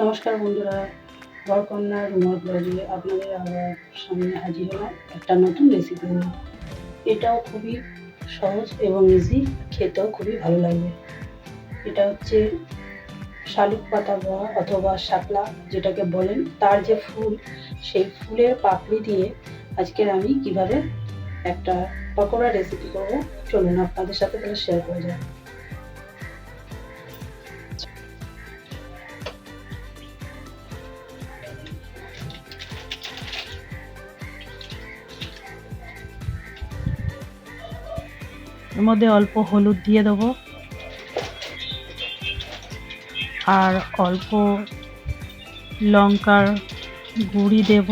নমস্কার বন্ধুরা বরকন্যা রুমা ব্লগে আপনাদের আবার সামনে হাজির হলাম একটা নতুন রেসিপি নিয়ে। এটাও খুবই সহজ এবং ইজি খেতেও খুবই ভালো লাগবে এটা হচ্ছে শালুক পাতা বা অথবা শাপলা যেটাকে বলেন, তার যে ফুল, সেই ফুলের পাপড়ি দিয়ে আজকের আমি কীভাবে একটা পকোড়া রেসিপি করব, চলুন আপনাদের সাথে তাহলে শেয়ার করা যায় এর মধ্যে অল্প হলুদ দিয়ে দেবো। আর অল্প লঙ্কার গুঁড়ি দেব।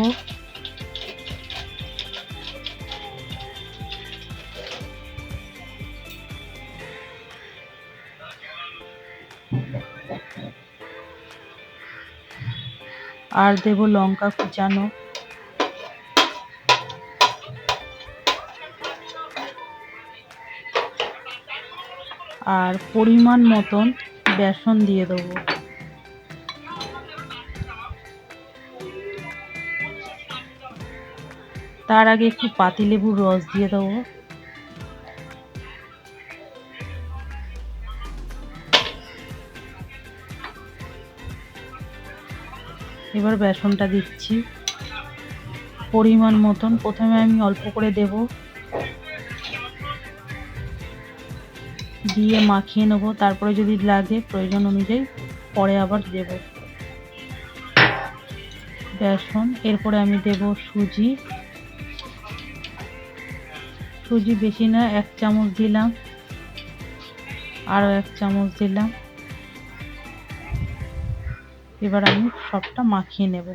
আর দেব লঙ্কা কুচানো। আর পরিমাণ মতন বেসন দিয়ে দেবো। তার আগে একটু পাতিলেবুর রস দিয়ে দেবো। এবার বেসনটা দিচ্ছি। পরিমাণ মতন প্রথমে আমি অল্প করে দেব। দিয়ে মাখিয়ে নেব। তারপরে যদি লাগে, প্রয়োজন অনুযায়ী পরে আবার দেব। বেসন, এরপরে আমি দেব সুজি। সুজি বেশি না, এক চামচ দিলাম। আরও এক চামচ দিলাম। এবার আমি সবটা মাখিয়ে নেব।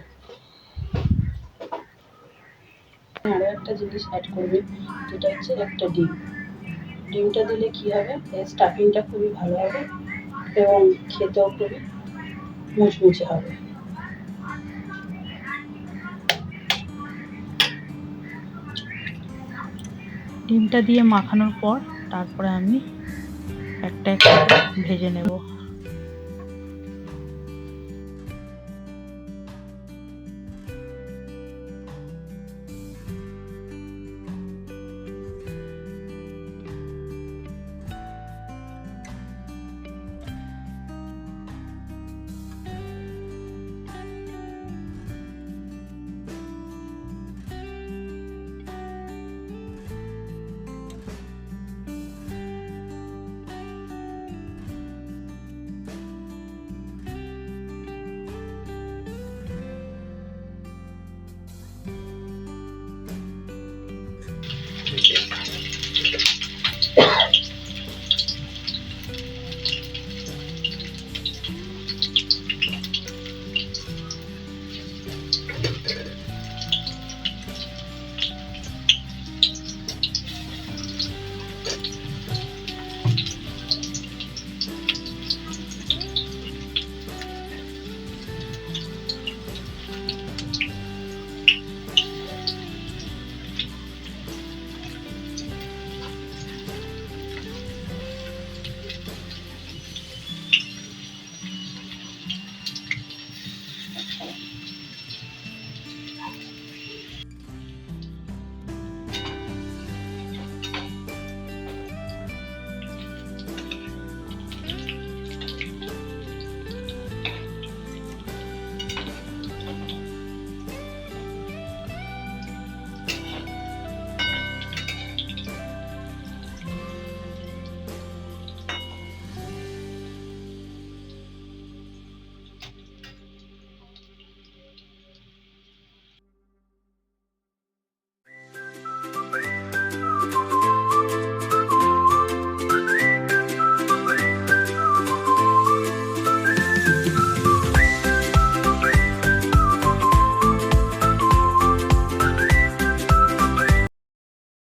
আরও একটা জিনিস অ্যাড করবেন যেটা হচ্ছে একটা ডিম। ডিমটা দিলে কি হবে? এর স্টাফিংটা খুবই ভালো হবে এবং খেতেও খুবই মুচমুচে হবে। ডিমটা দিয়ে মাখানোর পর তারপরে আমি একটা একটা ভেজে নেব।